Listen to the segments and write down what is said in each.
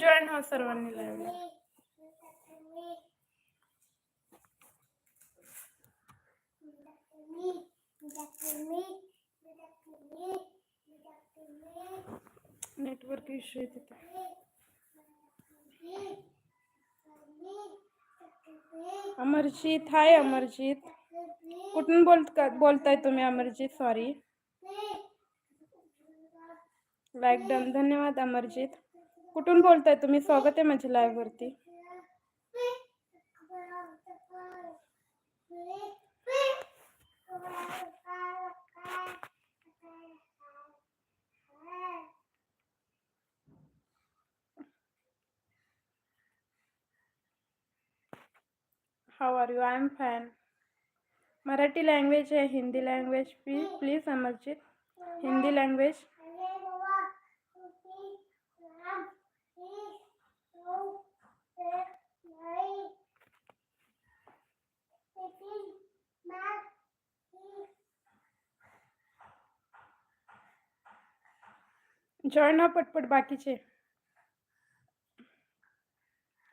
Join हो सर्वांनी लाईव्हला नेटवर्क इश्यू आहे तिथे अमरजीत, हाय अमरजीत। कुठून बोलत बोलताय तुम्ही अमरजीत सॉरी लाईक डन धन्यवाद अमरजीत। कुठून बोलताय तुम्ही? स्वागत आहे माझ्या लाईव्ह वरती. How are you I am fan Marathi language आहे, Hindi language please please Amarjeet. Hindi language हो पटपट बाकीचे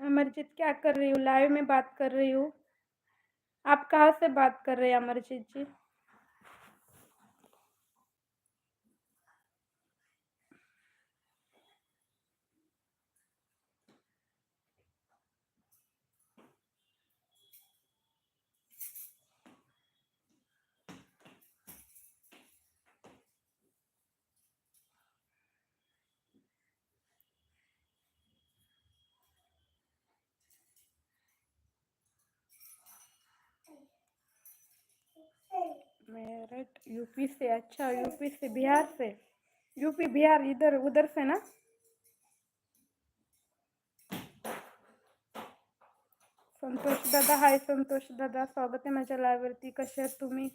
अमरजीत, क्या कर रही हूँ? लाइव में बात कर रही हूँ? आप कहाँ से बात कर रहे हैं, अमरजीत जी? मेरठ यूपी से अच्छा यूपी से बिहार से? यूपी बिहार इधर उधर से ना? संतोष दादा हाय संतोष दादा स्वागत है माझ्या live वरती कसे आहात तुम्ही?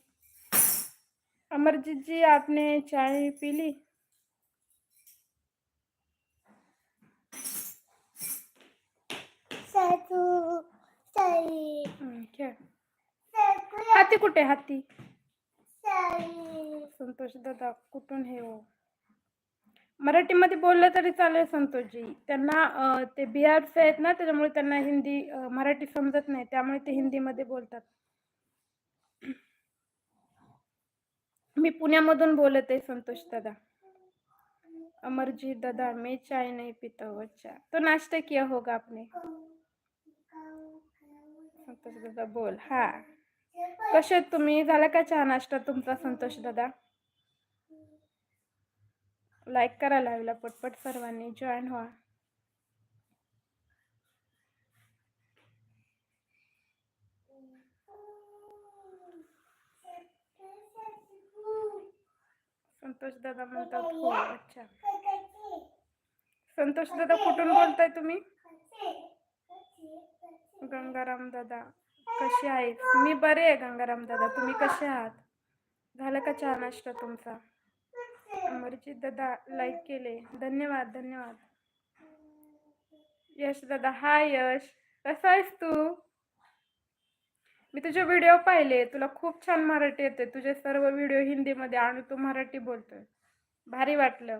अमरजीत जी आपने चाय पी ली? हम्म, क्या? कुठे आहे हाती? संतोष दादा कुठून हे हो? मराठीमध्ये बोललं तरी चालेल संतोषजी. त्यांना ते बिहारचे आहेत ना त्याच्यामुळे त्यांना हिंदी मराठी समजत नाही. त्यामुळे ते हिंदीमध्ये बोलतात. मी पुण्यामधून बोलत आहे संतोष दादा. अमरजीत दादा मैं चाय नहीं पीता अच्छा. तो नाश्ता किया होगा आपने? संतोष दादा बोल. हा. कसे तुम्ही? झाला का चहा नाश्ता तुमचा संतोष दादा? लाईक करा लाईव्हला पटपट सर्वांनी जॉईन व्हा. संतोष दादा म्हणतात हो अच्छा. संतोष दादा कुठून बोलताय तुम्ही? गंगाराम दादा कसे आहेत? मी बरे आहे गंगाराम दादा तुम्ही कसे आहात? झालं का चहा नाश्ता तुमचा? अमरजीत दादा लाईक केले. धन्यवाद धन्यवाद. यश दादा हाय यश. कसा आहेस तू? मी तुझे व्हिडिओ पाहिले. तुला खूप छान मराठी येते तुझे सर्व व्हिडिओ हिंदीमध्ये आणि तू मराठी बोलतोय. भारी वाटलं.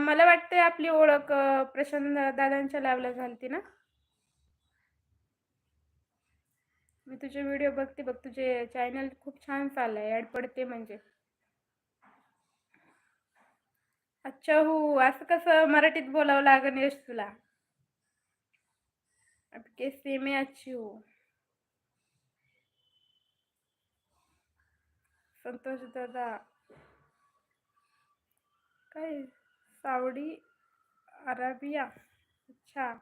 मला वाटते आपली ओळख प्रशांत दादांच्या लावल्या झालती ना? मी तुझे व्हिडिओ बघते बघ. तुझे चॅनल खूप छान चाललंय. ॲड पडते म्हणजे. अच्छा हो. असं कसं मराठीत बोलावं लागेल यश तुला? अब कैसे मैं अच्छी हूँ. हो. संतोष दादा. काय? सावडी अरेबिया अच्छा.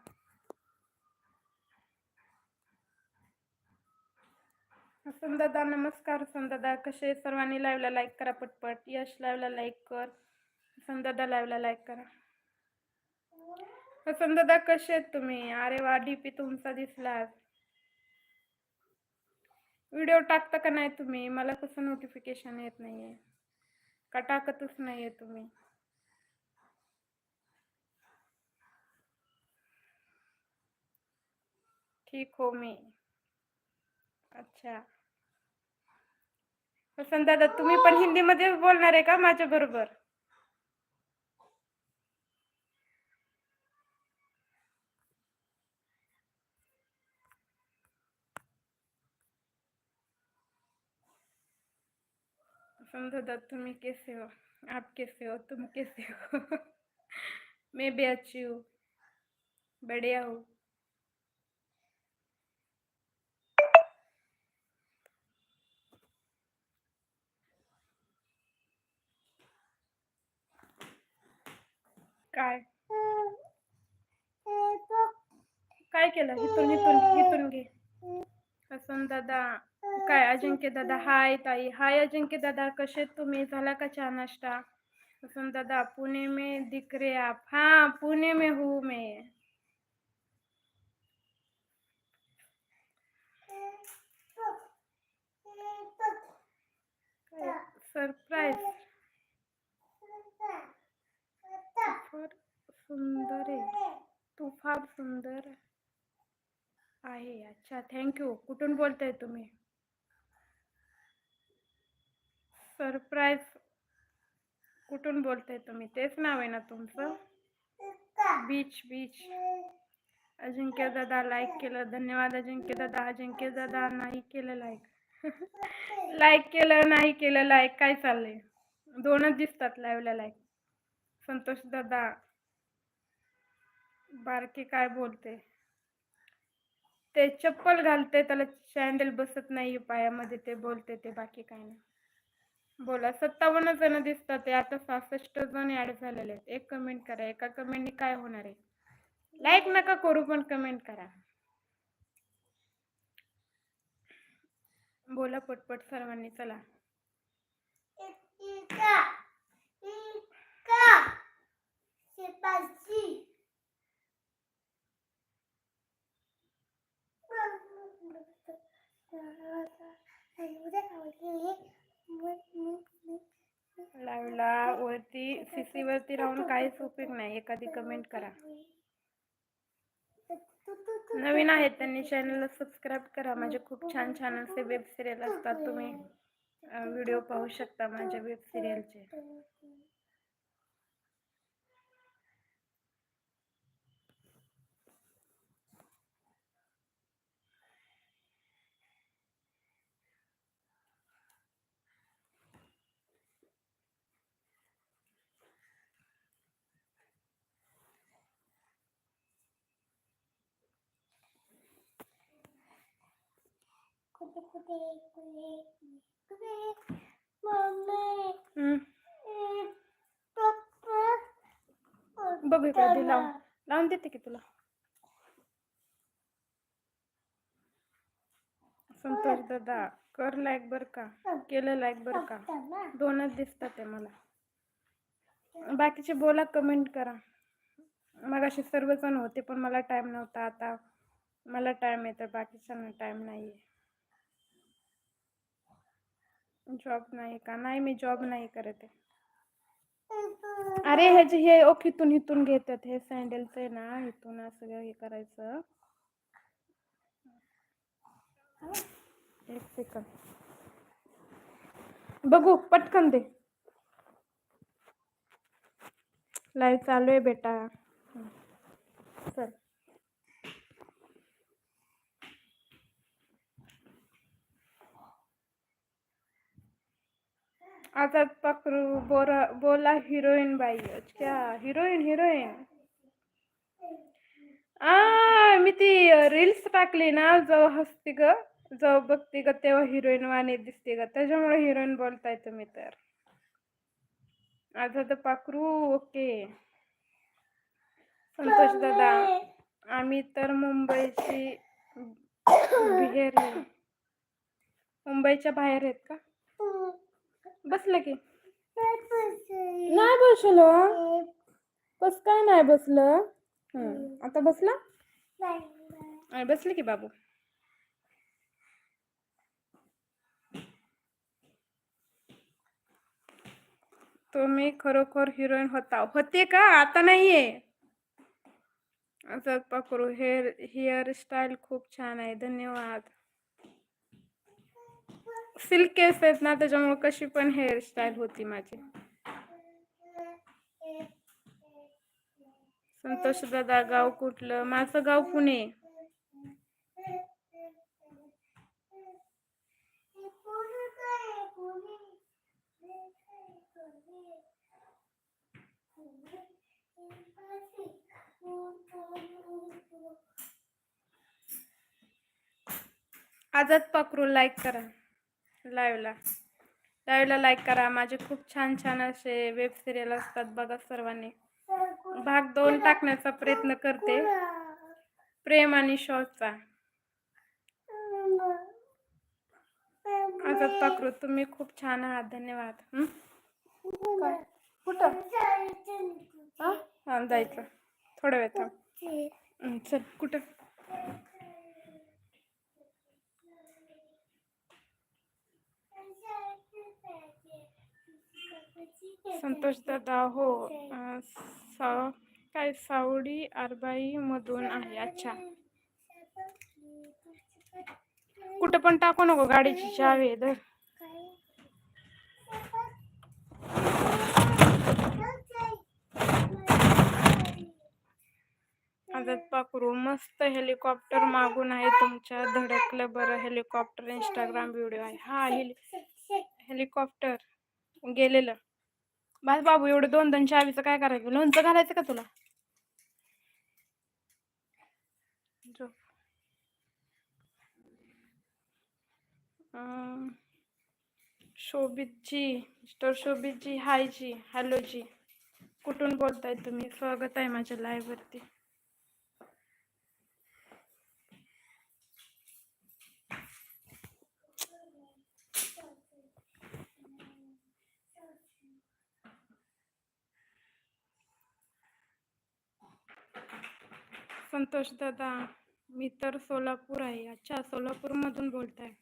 संदादा नमस्कार. संदादा कसे सर्वांनी? लाईव्हला लाईक करा पटपट. यश लाईव्हला लाईक कर. दादा लाईव्हला लाईक करा. संदादा कसे आहेत तुम्ही? अरे वा डीपी तुमचा दिसला. व्हिडिओ टाकता का नाही तुम्ही? मला कसं नोटिफिकेशन येत नाहीये. का टाकतच नाहीये तुम्ही? ठीक हो मी. अच्छा. हसन दादा तुम्ही पण हिंदीमध्ये बोलणार आहे का माझ्या बरोबर? समझो तुम कैसे हो आप कैसे हो तुम कैसे हो मैं भी अच्छी हूँ बढ़िया हूँ काय काय केलं इथून इथून इथून घे हसन दादा काय अजिंक्य दादा हाय ताई हाय अजिंक्य दादा कसे आहेत तुम्ही झाला का चहा नाश्ता हसन दादा पुणे में दिख रहे आप हाँ पुणे में हूँ मैं सरप्राईज फार सुंदर आहे तू फार सुंदर आहे अच्छा थँक्यू कुठून बोलताय तुम्ही सरप्राईज कुठून बोलताय तुम्ही? तेच नाव आहे ना तुमचं? बीच बीच अजिंक्य दादा लाईक केलं. धन्यवाद अजिंक्य दादा. अजिंक्य दादा नाही केलं लाईक लाईक केलं नाही केलं लाईक काय चाललंय? दोनच दिसतात लाईव्हला लाईक संतोष दादा बारके काय बोलते? ते चप्पल घालते त्याला सॅन्डल बसत नाही पायामध्ये. ते बोलते ते बाकी काय नाही. बोला सत्तावन्न जण दिसतात ते आता सहासष्ट जण ऍड झालेले आहेत एक कमेंट करा एका कमेंटने काय होणार आहे लाईक नका करू पण कमेंट करा बोला पटपट सर्वांनी चला लाईव्हला वरती सीसी वरती राहून काहीच उपयोग नाही. एखादी कमेंट करा. नवीन आहेत त्यांनी चॅनलला सबस्क्राईब करा. माझे खूप छान छान असे वेब सिरियल असतात. तुम्ही व्हिडिओ पाहू शकता माझ्या वेब सिरियलचे बघू का इकडे दे लावून लावून देते की तुला. संतोष दादा कर लाईक बर का? केलं लाईक बर का? दोनच दिसतात ते मला. बाकीचे बोला कमेंट करा. मग असे सर्वजण होते पण मला टाइम नव्हता आता. मला टाइम आहे तर बाकीच्यांना टाइम नाही आहे जॉब नाही का नाही मी जॉब नाही करत आहे. अरे ह्याचे हे ओक इथून इथून घेतात हे सँडलचं आहे ना इथून असं हे करायचं. एक सेकंद बघू पटकन दे. लाईव्ह चालू आहे बेटा. चल. आझाद पकरू बोरा बोला हिरोईन बाई. अच्छा हिरोईन हिरोईन. आ मी ती रील्स टाकली ना जेव्हा हसते ग जेव्हा बघते ग तेव्हा हिरोईन वाणी दिसते ग. त्याच्यामुळे हिरोईन बोलताय तुम्ही तर. आझाद पाखरू ओके. संतोष दादा आम्ही तर मुंबईची आहे. मुंबईच्या बाहेर आहेत का? बसलं. की नाही बसलो? कस काय नाही बसलं? हं, आता बसला? अरे बसले की बाबू. तुम्ही खरोखर हिरोईन होता. होते का? आता नाहीये. असं पकरू हेअर हेअर स्टाईल खूप छान आहे. धन्यवाद. सिल्क केस आहेत ना त्याच्यामुळे कशी पण हेअरस्टाईल होती माझी. संतोष दादा गाव कुठलं? माझं गाव पुणे. आजच पकरू लाईक करा. लाईव्हला. लाईव्हला लाईक करा. माझे खूप छान छान असे वेब सिरियल असतात बघा सर्वांनी. भाग दोन टाकण्याचा प्रयत्न करते. प्रेम आणि शॉर्टचा आजच पकरू तुम्ही खूप छान आहात. धन्यवाद. हं? कुठं? हा? जायचं. थोडा वेळ थांब. चल कुठं? संतोष दादा हो सा काय सावडी आरबाईमधून आहे अच्छा. कुठं पण टाकू नको गाडीची चावी धर. आजच पाखरू मस्त हेलिकॉप्टर मागून आहे तुमच्या धडकलं बरं हेलिकॉप्टर इंस्टाग्राम व्हिडिओ आहे. हा हेलि हेलिकॉप्टर गेलेलं. बस बाबू एवढं दोन दोन चावीचं काय करायचं? लोणचं घालायचं का तुला? शोभितजी मिस्टर शोभितजी हाय जी हॅलो जी कुठून बोलताय तुम्ही? स्वागत आहे माझ्या live संतोष दादा मी तर सोलापूर आहे. अच्छा सोलापूरमधून बोलत आहे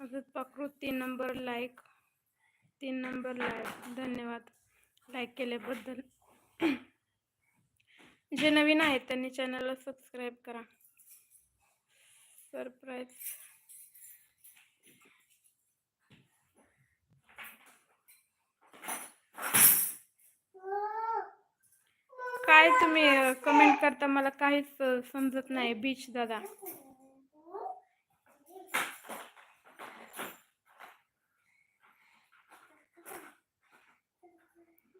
अजून पकडू तीन नंबर लाईक तीन नंबर लाईक धन्यवाद. लाईक केल्याबद्दल. जे नवीन आहेत त्यांनी चॅनलला सबस्क्राईब करा. सरप्राईज काय तुम्ही कमेंट करता मला काहीच समजत नाही बीच दादा.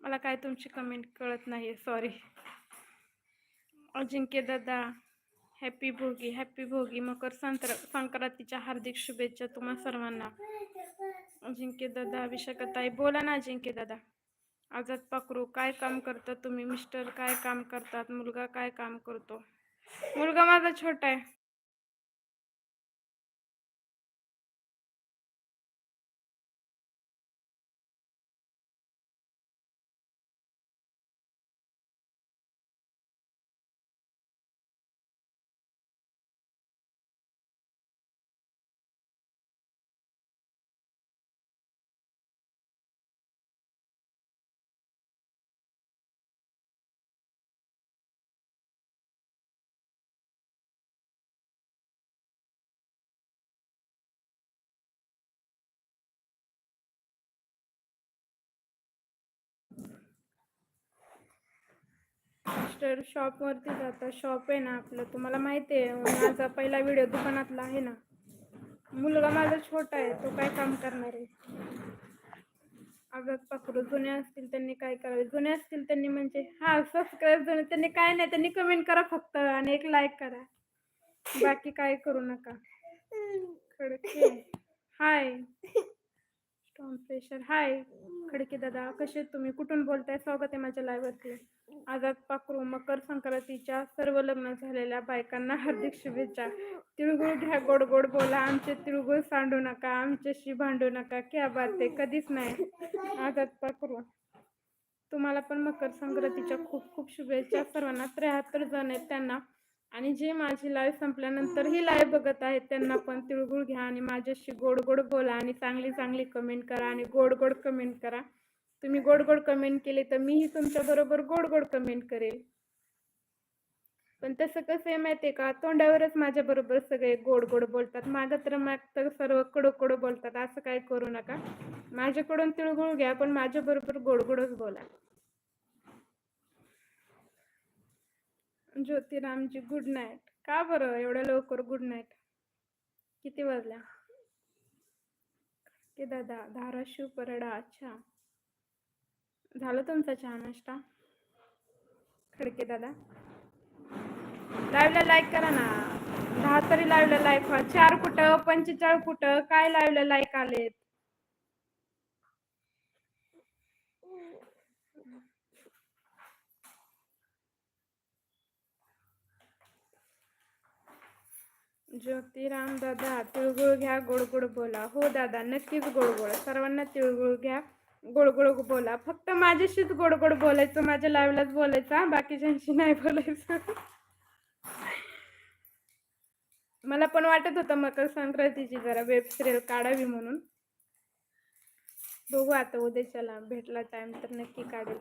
मला काय तुमची कमेंट कळत नाही सॉरी अजिंक्य दादा हॅपी भोगी हॅपी भोगी मकर संक्र संक्रांतीच्या हार्दिक शुभेच्छा तुम्हा सर्वांना. अजिंक्य दादा विशाखाताई बोला ना अजिंक्य दादा. आझाद पाखरू काय काम करता तुम्ही? मिस्टर काय काम करतात? मुलगा काय काम करतो? मुलगा माझा छोटा आहे. मिस्टर शॉपवरती जातात. शॉप आहे ना आपलं. तुम्हाला माहिती आहे माझा पहिला व्हिडिओ दुकानातला आहे ना. मुलगा माझा छोटा आहे तो काय काम करणार आहे? आगात पाखरू जुने असतील त्यांनी काय करावे? जुने असतील त्यांनी म्हणजे हा सबस्क्राईब जुने. त्यांनी काय नाही त्यांनी कमेंट करा फक्त आणि एक लाईक करा. बाकी काय करू नका. खडके हाय स्टॉम प्रेशर हाय खडके दादा कसे तुम्ही? कुठून बोलताय? स्वागत आहे माझ्या live वरती. आझाद पाखरू मकर संक्रांतीच्या सर्व लग्न झालेल्या बायकांना हार्दिक शुभेच्छा. तिळगुळ घ्या गोड गोड बोला. आमचे तिळगुळ सांडू नका आमच्याशी भांडू नका. क्या बात आहे? कधीच नाही. आझाद पाखरू तुम्हाला पण मकर संक्रांतीच्या खूप खूप शुभेच्छा. सर्वांना त्र्याहत्तर जण आहेत त्यांना. आणि जे माझी लाईव्ह संपल्यानंतर ही लाईव्ह बघत आहेत त्यांना पण तिळगुळ घ्या आणि माझ्याशी गोड गोड बोला आणि चांगली चांगली कमेंट करा आणि गोड गोड कमेंट करा. तुम्ही गोड गोड कमेंट केली तर मीही तुमच्या बरोबर गोड गोड कमेंट करेल. पण तसं कसं आहे माहिती आहे का? तोंडावरच माझ्या बरोबर सगळे गोड गोड बोलतात. मागं तर माग तर सर्व कडू कडू बोलतात. असं काय करू नका. माझ्याकडून तिळगुळ घ्या पण माझ्या बरोबर गोड गोडच बोला. ज्योतिरामजी गुड नाईट का बरं एवढ्या लवकर गुड नाईट किती वाजल्या? की दादा धाराशिव परडा अच्छा. झालं तुमचा चहा नाश्ता? खडके दादा. लाईव्हला लाईक करा ना. दहा तरी लाईव्हला लाईक चार कुठं? पंचेचाळीस कुठं? काय लाईव्हला लाईक आलेत? ज्योतिराम दादा तिळगुळ घ्या गोड गोड बोला. हो दादा नक्कीच गोड गोड सर्वांना तिळगुळ घ्या गोड गोड बोला. फक्त माझ्याशीच गोड गोड बोलायचं माझ्या लाईव्हलाच बोलायचं बाकीच्यांशी नाही बोलायचं. मला पण वाटत होतं मकर संक्रांतीची जरा वेब सिरियल काढावी म्हणून. बघू आता उद्याच्याला भेटला टाइम तर नक्की काढेल.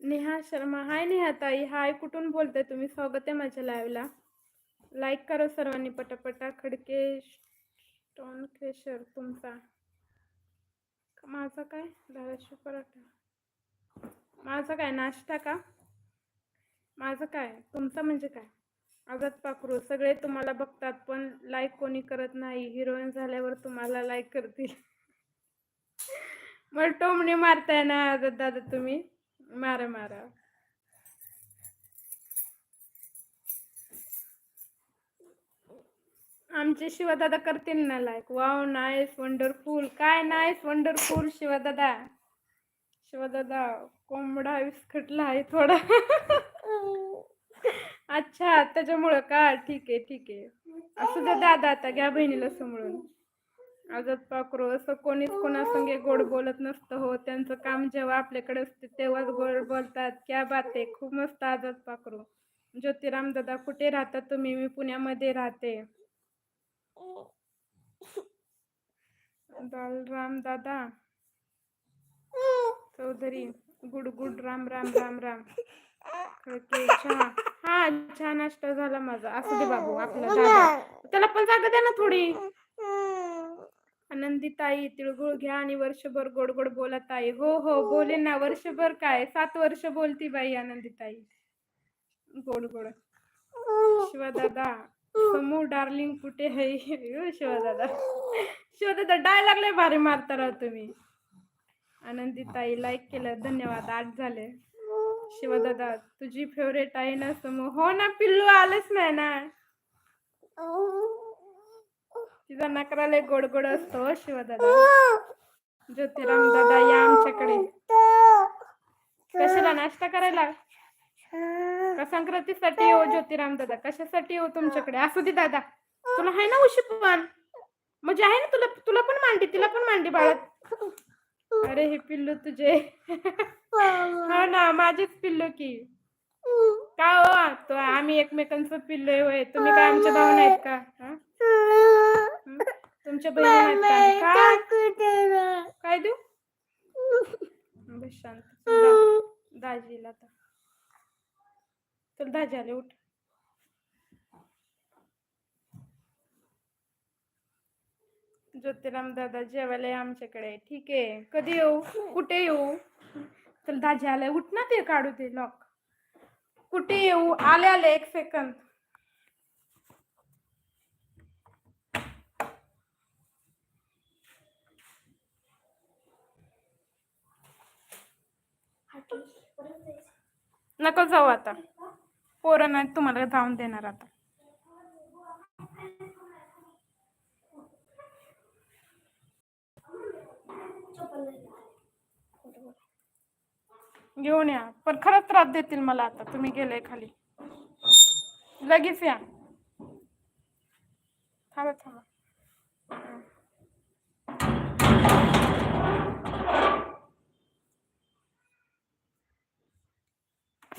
नेहा शर्मा. हाय नेहा ताई. हाय. कुठून बोलताय तुम्ही? स्वागत आहे माझ्या लाईव्हला लाईक करा सर्वांनी पटापटा. खडके स्टोन क्रेशर तुमचा. माझा काय? धाराशिव पराठा. माझा काय? नाश्ता का? माझं काय? तुमचं म्हणजे काय? आझाद पाखरू. सगळे तुम्हाला बघतात पण लाईक कोणी करत नाही. हिरोईन झाल्यावर तुम्हाला लाईक करतील. मग टोमणे मारताय ना आझाद दादा तुम्ही. मारा मारा आमचे शिवदादा करतील ना लाईक वाव नाईस वंडरफुल काय नाईस वंडरफुल शिवदादा. शिवदादा कोंबडा विस्कटला आहे थोडा. अच्छा त्याच्यामुळं का? ठीक आहे ठीक आहे. असू द्या दादा आता घ्या बहिणीला समळून. आझाद पाखरू असं कोणीच कोणासंगे गोड बोलत नसतं हो. त्यांचं काम जेव्हा आपल्याकडे असते तेव्हाच गोड बोलतात. क्या बात आहे खूप मस्त आझाद पाखरू. ज्योतिराम दादा कुठे राहता तुम्ही? मी पुण्यामध्ये राहते. बालराम दादा. Chaudhary good good Ram Ram Ram Ram. चहा. हा चहा नाश्ता झाला माझा. असू दे बाबू आपला दादा त्याला पण जागा द्या ना थोडी. आनंदी ताई तिळगुळ घ्या आणि वर्षभर गोड गोड बोला ताई. हो हो बोले ना वर्षभर काय? सात वर्ष बोलती बाई आनंदी ताई गोड गोड. शिवदादा समू डार्लिंग कुठे आहे यो शिवदादा. शिवदादा डाय लागले भारी मारता राव तुम्ही. आनंदी ताई लाईक केलं. धन्यवाद. आठ झाले. शिवदादा तुझी फेवरेट आहे ना समू? हो ना पिल्लू आलंच नाही ना. तिचा नकराला गोड गोड असतो हो शिवदादा. ज्योतिराम दादा या आमच्याकडे. कशाला नाश्ता करायला? का संक्रांतीसाठी येऊ ज्योतिराम दादा? कशासाठी येऊ तुमच्याकडे? असू दे दादा. तुला आहे ना उशी पण. म्हणजे आहे ना तुला तुला पण मांडी तिला पण मांडी बाळत. अरे हे पिल्लू तुझे. हा ना माझेच पिल्लू की. का हो? तो आम्ही एकमेकांचं पिल्लू आहे होय. तुम्ही काय आमच्या भाऊ नाहीत का? हा? हं? तुमच्या बहिणी का? काय देऊ? शांत. दाजीला आता चल दाजी आले उठ. ज्योतिराम दादा जेवायला आमच्याकडे. ठीक आहे. कधी येऊ? कुठे येऊ? चल दाजी आले. उठ ना ते काढू ते लॉक कुठे येऊ? आले आले एक सेकंद नको जाऊ आता? पोरं नाही तुम्हाला जाऊन देणार आता. घेऊन या. पण खरंच त्रास देतील मला आता तुम्ही गेले खाली. लगेच या. थांबा थांबा.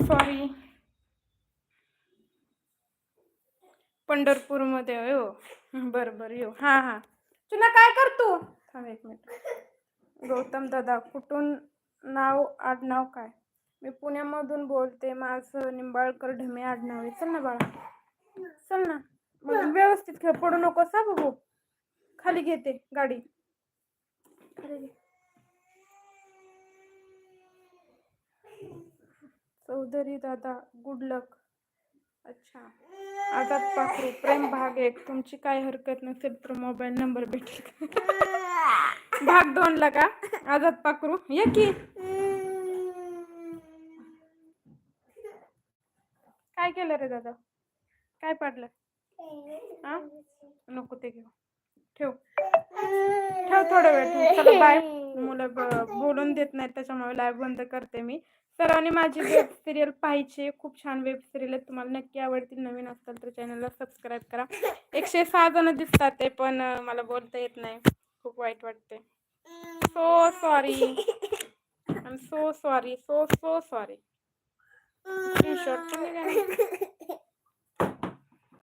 सॉरी पंढरपूरमध्ये हो. बरं बरं येऊ. हां हां. तुला काय करतो थांब एक मिनिट. गौतम दादा कुठून नाव आडनाव काय? मी पुण्यामधून बोलते माझं निंबाळकर ढमे आडनाव आहे. चल ना बाळा. चल ना. मग व्यवस्थित खेळ. पडू नको सा बघू. खाली घेते गाडी. खाली घे. चौधरी दादा गुड लक अच्छा. आझाद पाखरू प्रेम भाग एक. तुमची काय हरकत नसेल तर मोबाईल नंबर भेटेल. भाग भाग दोनला का? आझाद पाखरू ये की. काय केलं रे दादा? काय पडलं? हा नको ते घेऊ. ठेव. ठेव थोडा वेळ. ठेव चला बाय मुलं बोलून देत नाहीत त्याच्यामुळे लाईव्ह बंद करते मी. सर्वांनी माझी वेब सिरियल पाहिजे खूप छान वेब सिरियल आहेत. तुम्हाला नक्की आवडतील. नवीन असतात तर चॅनलला सबस्क्राईब करा. एकशे सहा जण दिसतात ते पण मला बोलता येत नाही. खूप वाईट वाटते so sorry I am so sorry so so sorry screenshot